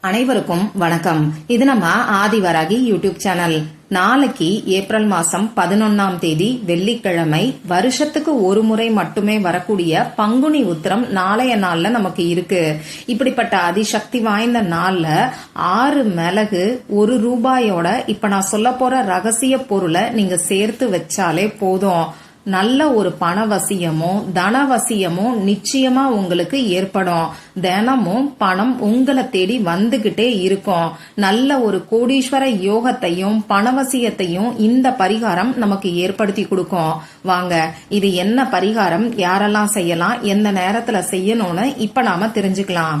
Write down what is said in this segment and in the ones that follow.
அனைவருக்கும் வணக்கம். இது நம்ம ஆதிவராகி யூடியூப் சேனல். நாளைக்கு ஏப்ரல் மாசம் பதினொன்னாம் தேதி வெள்ளிக்கிழமை வருஷத்துக்கு ஒரு முறை மட்டுமே வரக்கூடிய பங்குனி உத்திரம் நாளைய நாள்ல நமக்கு இருக்கு. இப்படிப்பட்ட அதிசக்தி வாய்ந்த நாள்ல ஆறு மிளகு ஒரு ரூபாயோட இப்ப நான் சொல்ல போற ரகசிய பொருளை நீங்க சேர்த்து வச்சாலே போதும். நல்ல ஒரு பணவசியமும் தனவசியமும் நிச்சயமா உங்களுக்கு ஏற்படும். தினமும் பணம் உங்களை தேடி வந்துகிட்டே இருக்கும். நல்ல ஒரு கோடீஸ்வர யோகத்தையும் பணவசியத்தையும் இந்த பரிகாரம் நமக்கு ஏற்படுத்தி கொடுக்கும். வாங்க இது என்ன பரிகாரம்? யாரெல்லாம் செய்யலாம்? எந்த நேரத்துல செய்யணும்னு இப்ப நாம தெரிஞ்சுக்கலாம்.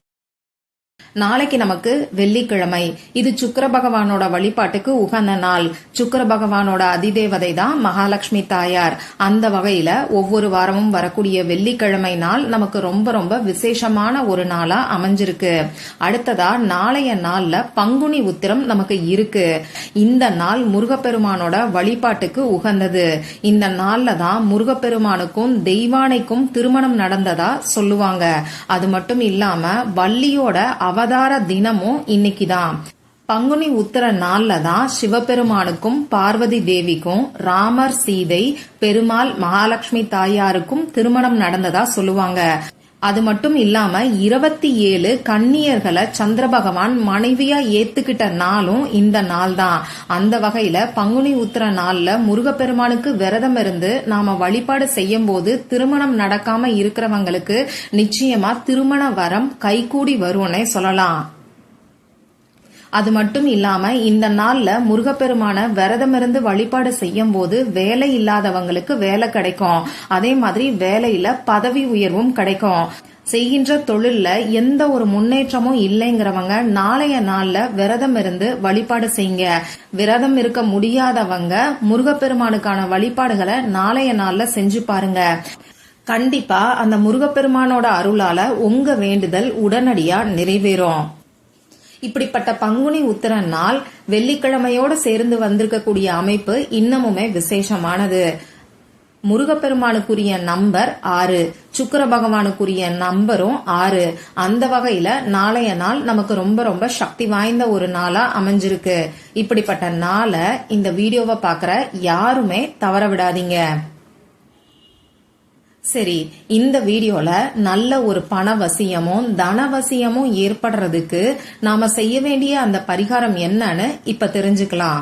நாளைக்கு நமக்கு வெள்ளிக்கிழமை. இது சுக்கர பகவானோட வழிபாட்டுக்கு உகந்த நாள். சுக்கர பகவானோட அதிதேவதை தான் மகாலட்சுமி தாயார். அந்த வகையில ஒவ்வொரு வாரமும் வரக்கூடிய வெள்ளிக்கிழமை நாள் நமக்கு ரொம்ப ரொம்ப விசேஷமான ஒரு நாளா அமைஞ்சிருக்கு. அடுத்ததா நாளைய நாள்ல பங்குனி உத்திரம் நமக்கு இருக்கு. இந்த நாள் முருகப்பெருமானோட வழிபாட்டுக்கு உகந்தது. இந்த நாள்ல தான் முருகப்பெருமானுக்கும் தெய்வானைக்கும் திருமணம் நடந்ததா சொல்லுவாங்க. அது மட்டும் இல்லாம வள்ளியோட அவ அவதார தினமும் இன்னைக்கு தான் பங்குனி உத்தர நாள்ல தான் சிவபெருமானுக்கும் பார்வதி தேவிக்கும் ராமர் சீதை பெருமாள் மகாலட்சுமி தாயாருக்கும் திருமணம் நடந்ததா சொல்லுவாங்க. அது மட்டும் இல்லாம இருபத்தி ஏழு கன்னியர்களை சந்திர பகவான் மனைவியா ஏத்துக்கிட்ட நாளும் இந்த நாள் தான். அந்த வகையில பங்குனி உத்திர நாள்ல முருகப்பெருமானுக்கு விரதம் இருந்து நாம வழிபாடு செய்யும் போது திருமணம் நடக்காம இருக்கிறவங்களுக்கு நிச்சயமா திருமண வரம் கைகூடி வரும்னே சொல்லலாம். அது மட்டும் இல்லாம இந்த நாள்ல முருகப்பெருமான விரதம் இருந்து வழிபாடு செய்யும் போது வேலை இல்லாதவங்களுக்கு வேலை கிடைக்கும். அதே மாதிரி வேலையில பதவி உயர்வும் கிடைக்கும். செய்கின்ற தொழில்ல எந்த ஒரு முன்னேற்றமும் இல்லைங்கிறவங்க நாளைய நாள்ல விரதம் இருந்து வழிபாடு செய்யுங்க. விரதம் இருக்க முடியாதவங்க முருகப்பெருமானுக்கான வழிபாடுகளை நாளைய நாள்ல செஞ்சு பாருங்க. கண்டிப்பா அந்த முருகப்பெருமானோட அருளால உங்க வேண்டுதல் உடனடியா நிறைவேறும். இப்படிப்பட்ட பங்குனி உத்திர நாள் வெள்ளிக்கிழமையோட சேர்ந்து வந்திருக்கக்கூடிய அமைப்பு இன்னமுமே விசேஷமானது. முருகப்பெருமானுக்குரிய நம்பர் ஆறு சுக்கர பகவானுக்குரிய நம்பரும் ஆறு. அந்த வகையில நாளைய நாள் நமக்கு ரொம்ப ரொம்ப சக்தி வாய்ந்த ஒரு நாளா அமைஞ்சிருக்கு. இப்படிப்பட்ட நாளை இந்த வீடியோவை பாக்குற யாருமே தவற விடாதீங்க. சரி இந்த வீடியோல நல்ல ஒரு பணவசியமும் தனவசியமும் ஏற்படுறதுக்கு நாம செய்ய வேண்டிய அந்த பரிகாரம் என்னன்னு இப்ப தெரிஞ்சுக்கலாம்.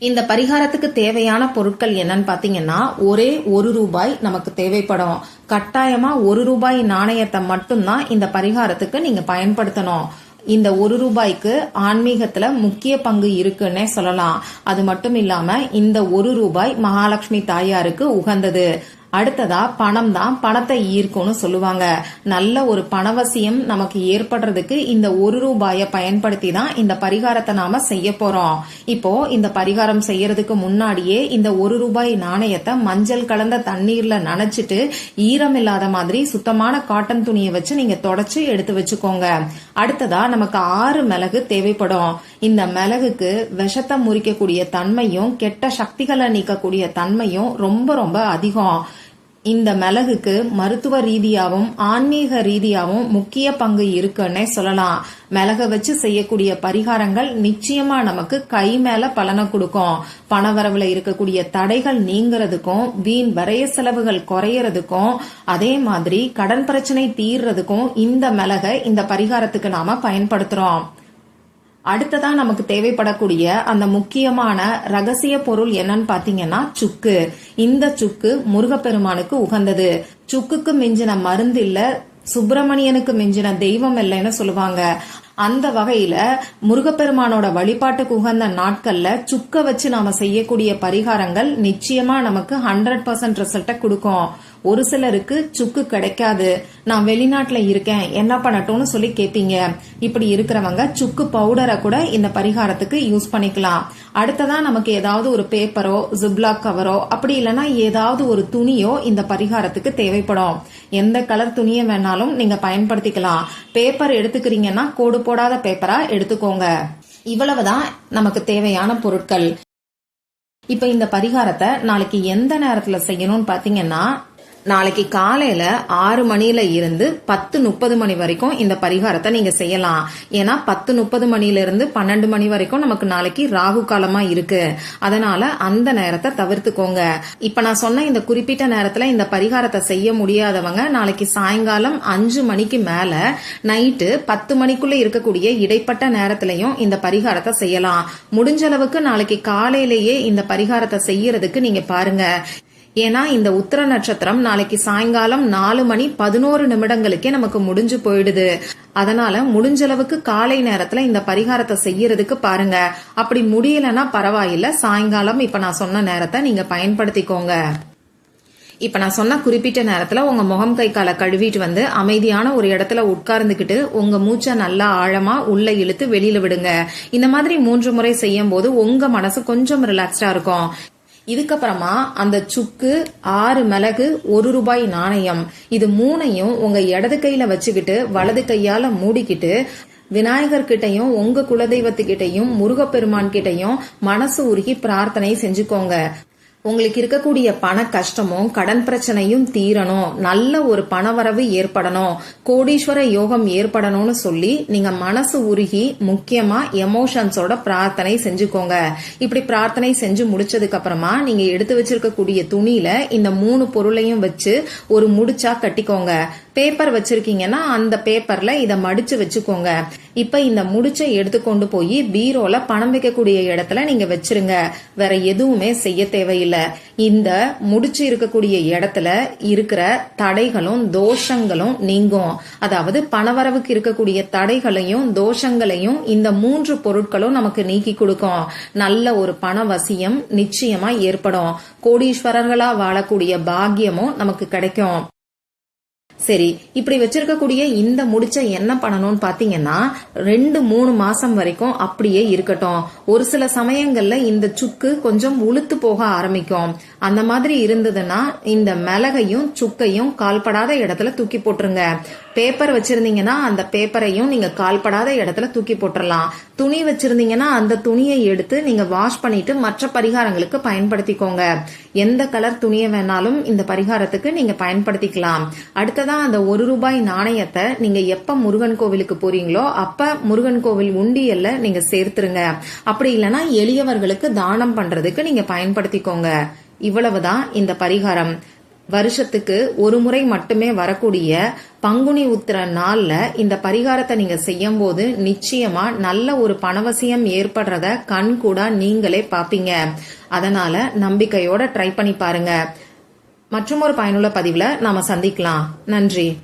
இந்த பரிகாரத்துக்கு தேவையான பொருட்கள் என்னன்னு பாத்தீங்கன்னா ஒரே ஒரு ரூபாய் நமக்கு தேவைப்படும். கட்டாயமா ஒரு ரூபாய் நாணயத்தை மட்டும்தான் இந்த பரிகாரத்துக்கு நீங்க பயன்படுத்தணும். இந்த ஒரு ரூபாய்க்கு ஆன்மீகத்துல முக்கிய பங்கு இருக்குன்னே சொல்லலாம். அது மட்டும் இல்லாம இந்த ஒரு ரூபாய் மகாலட்சுமி தாயாருக்கு உகந்தது. அடுத்ததா பணம் தான் பணத்தை ஈர்க்கும்னு சொல்லுவாங்க. நல்ல ஒரு பணவசியம் நமக்கு ஏற்படுறதுக்கு இந்த ஒரு ரூபாய பயன்படுத்தி தான் இந்த பரிகாரத்தை நாம செய்ய போறோம். இப்போ இந்த பரிகாரம் செய்யறதுக்கு முன்னாடியே இந்த ஒரு ரூபாய் நாணயத்தை மஞ்சள் கலந்த தண்ணீர்ல நனைச்சிட்டு ஈரம் இல்லாத மாதிரி சுத்தமான காட்டன் துணியை வச்சு நீங்க தொடச்சு எடுத்து வச்சுக்கோங்க. அடுத்ததா நமக்கு ஆறு மிளகு தேவைப்படும். இந்த மிளகுக்கு விஷத்தை முறிக்கக்கூடிய தன்மையும் கெட்ட சக்திகளை நீக்கக்கூடிய தன்மையும் ரொம்ப ரொம்ப அதிகம். இந்த மிளகுக்கு மருத்துவ ரீதியாகவும் ஆன்மீக ரீதியாகவும் முக்கிய பங்கு இருக்குன்னே சொல்லலாம். மிளக வச்சு செய்யக்கூடிய பரிகாரங்கள் நிச்சயமா நமக்கு கை மேல பலனை கொடுக்கும். பணவரவுல இருக்கக்கூடிய தடைகள் நீங்கிறதுக்கும் வீண் வரைய செலவுகள் குறையறதுக்கும் அதே மாதிரி கடன் பிரச்சனை தீர்றதுக்கும் இந்த மிளகை இந்த பரிகாரத்துக்கு நாம பயன்படுத்துறோம். அடுத்ததா நமக்கு தேவைப்படக்கூடிய அந்த முக்கியமான ரகசிய பொருள் என்னன்னு பாத்தீங்கன்னா சுக்கு. இந்த சுக்கு முருகப்பெருமானுக்கு உகந்தது. சுக்குக்கு மிஞ்சின மருந்து இல்ல சுப்பிரமணியனுக்கு மிஞ்சின தெய்வம் இல்லைன்னு சொல்லுவாங்க. அந்த வகையில முருகப்பெருமானோட வழிபாட்டுக்கு உகந்த நாட்கள்ல சுக்க வச்சு நாம செய்யக்கூடிய பரிகாரங்கள் நிச்சயமா நமக்கு ஹண்ட்ரட் பர்சன்ட் ரிசல்ட்டை கொடுக்கும். ஒரு சிலருக்கு சுக்கு கிடைக்காது. நான் வெளிநாட்டுல இருக்கேன். என்ன பண்ணட்டும்னு சொல்லி கேட்பீங்க இப்படி இருக்கிறவங்க சுக்கு பவுடரை கூட இந்த பரிகாரத்துக்கு யூஸ் பண்ணிக்கலாம். அடுத்ததா நமக்கு ஏதாவது ஒரு பேப்பரோ ஜிப்லாக் கவரோ அப்படி இல்லைன்னா ஏதாவது ஒரு துணியோ இந்த பரிகாரத்துக்கு தேவைப்படும். எந்த கலர் துணியை வேணாலும் நீங்க பயன்படுத்திக்கலாம். பேப்பர் எடுத்துக்கிறீங்கன்னா கோடு போடாத பேப்பரா எடுத்துக்கோங்க. இவ்வளவுதான் நமக்கு தேவையான பொருட்கள். இப்ப இந்த பரிகாரத்தை நாளைக்கு எந்த நேரத்துல செய்யணும்னு பாத்தீங்கன்னா நாளைக்கு காலையில ஆறு மணியில இருந்து பத்து முப்பது மணி வரைக்கும் இந்த பரிகாரத்தை நீங்க செய்யலாம். ஏன்னா பத்து முப்பது மணில இருந்து பன்னெண்டு மணி வரைக்கும் நமக்கு நாளைக்கு ராகு காலமா இருக்கு. அதனால அந்த நேரத்தை தவிர்த்துக்கோங்க. இப்ப நான் சொன்ன இந்த குறிப்பிட்ட நேரத்துல இந்த பரிகாரத்தை செய்ய முடியாதவங்க நாளைக்கு சாயங்காலம் அஞ்சு மணிக்கு மேல நைட்டு பத்து மணிக்குள்ள இருக்கக்கூடிய இடைப்பட்ட நேரத்திலையும் இந்த பரிகாரத்தை செய்யலாம். முடிஞ்ச அளவுக்கு நாளைக்கு காலையிலேயே இந்த பரிகாரத்தை செய்யறதுக்கு நீங்க பாருங்க. ஏன்னா இந்த உத்தர நட்சத்திரம் நாளைக்கு சாயங்காலம் நாலு மணி பதினோரு நிமிடங்களுக்கே நமக்கு முடிஞ்சு போயிடுது. அதனால முடிஞ்ச அளவுக்கு காலை நேரத்துல இந்த பரிகாரத்தை செய்யறதுக்கு பாருங்க. அப்படி முடியலன்னா பரவாயில்ல. சாயங்காலம் இப்ப நான் சொன்ன நேரத்தை நீங்க பயன்படுத்திக்கோங்க. இப்ப நான் சொன்ன குறிப்பிட்ட நேரத்துல உங்க முகம் கை காலை கழுவிட்டு வந்து அமைதியான ஒரு இடத்துல உட்கார்ந்துகிட்டு உங்க மூச்சை நல்லா ஆழமா உள்ள இழுத்து வெளியில விடுங்க. இந்த மாதிரி மூன்று முறை செய்யும் போது உங்க மனசு கொஞ்சம் ரிலாக்ஸ்டா இருக்கும். இதுக்கப்புறமா அந்த சுக்கு ஆறு மிளகு ஒரு ரூபாய் நாணயம். இது மூணையும் உங்க இடது கையில வச்சுக்கிட்டு வலது கையால மூடிக்கிட்டு விநாயகர் கிட்டையும் உங்க குலதெய்வத்துக்கிட்டையும் முருகப்பெருமான் கிட்டையும் மனசு உருகி பிரார்த்தனை செஞ்சுக்கோங்க. உங்களுக்கு இருக்கக்கூடிய பண கஷ்டமும் கடன் பிரச்சனையும் தீரணும். நல்ல ஒரு பணவரவு ஏற்படணும். கோடீஸ்வர யோகம் ஏற்படணும்னு சொல்லி நீங்க மனசு உருகி முக்கியமா எமோஷன்ஸோட பிரார்த்தனை செஞ்சுக்கோங்க. இப்படி பிரார்த்தனை செஞ்சு முடிச்சதுக்கு அப்புறமா நீங்க எடுத்து வச்சிருக்கக்கூடிய துணியில இந்த மூணு பொருளையும் வச்சு ஒரு முடிச்சா கட்டிக்கோங்க. பேப்பர் வச்சிருக்கீங்கன்னா அந்த பேப்பர்ல இதை மடிச்சு வச்சுக்கோங்க. இப்ப இந்த முடிச்சை எடுத்துக்கொண்டு போய் பீரோல பணம் வைக்கக்கூடிய இடத்துல நீங்க வச்சிருங்க. வேற எதுவுமே செய்ய தேவையில்லை. இந்த முடிச்சு இருக்கக்கூடிய இடத்துல இருக்கிற தடைகளும் தோஷங்களும் நீங்கும். அதாவது பணவரவுக்கு இருக்கக்கூடிய தடைகளையும் தோஷங்களையும் இந்த மூன்று பொருட்களும் நமக்கு நீக்கி கொடுக்கும். நல்ல ஒரு பண வசியம் நிச்சயமா ஏற்படும். கோடீஸ்வரர்களா வாழக்கூடிய பாக்கியமும் நமக்கு கிடைக்கும். சரி இப்படி வச்சிருக்கக்கூடிய இந்த முடிச்ச என்ன பண்ணணும்னு பாத்தீங்கன்னா ரெண்டு மூணு மாசம் வரைக்கும் அப்படியே இருக்கட்டும். ஒரு சில சமயங்கள்ல இந்த சுக்கு கொஞ்சம் உளுத்து போக ஆரம்பிக்கும். அந்த மாதிரி இருந்ததுன்னா இந்த மிளகையும் சுக்கையும் கால்படாத இடத்துல தூக்கி போட்டுருங்க. பேப்பர் வச்சிருந்தீங்கன்னா அந்த பேப்பரையும் நீங்க கால்படாத இடத்துல தூக்கி போட்டுடலாம் துணி வச்சிருந்தீங்கன்னா அந்த துணியை எடுத்து நீங்க வாஷ் பண்ணிட்டு மற்ற பரிகாரங்களுக்கு பயன்படுத்திக்கோங்க. எந்த கலர் துணியை வேணாலும் இந்த பரிகாரத்துக்கு நீங்க பயன்படுத்திக்கலாம். அடுத்ததான் அந்த ஒரு ரூபாய் நாணயத்தை நீங்க எப்ப முருகன் கோவிலுக்கு போறீங்களோ அப்ப முருகன் கோவில் உண்டியல்ல நீங்க சேர்த்துருங்க. அப்படி இல்லைன்னா எளியவர்களுக்கு தானம் பண்றதுக்கு நீங்க பயன்படுத்திக்கோங்க. இவ்வளவுதான் இந்த பரிகாரம். வருஷத்துக்கு ஒரு முறை மட்டுமே வரக்கூடிய பங்குனி உத்திர நாள்ல இந்த பரிகாரத்தை நீங்க செய்யும் போது நிச்சயமா நல்ல ஒரு பணவசியம் ஏற்படுறத கண் கூட நீங்களே பாப்பீங்க. அதனால நம்பிக்கையோட ட்ரை பண்ணி பாருங்க. மற்றும் ஒரு பயனுள்ள பதிவுல நாம சந்திக்கலாம். நன்றி.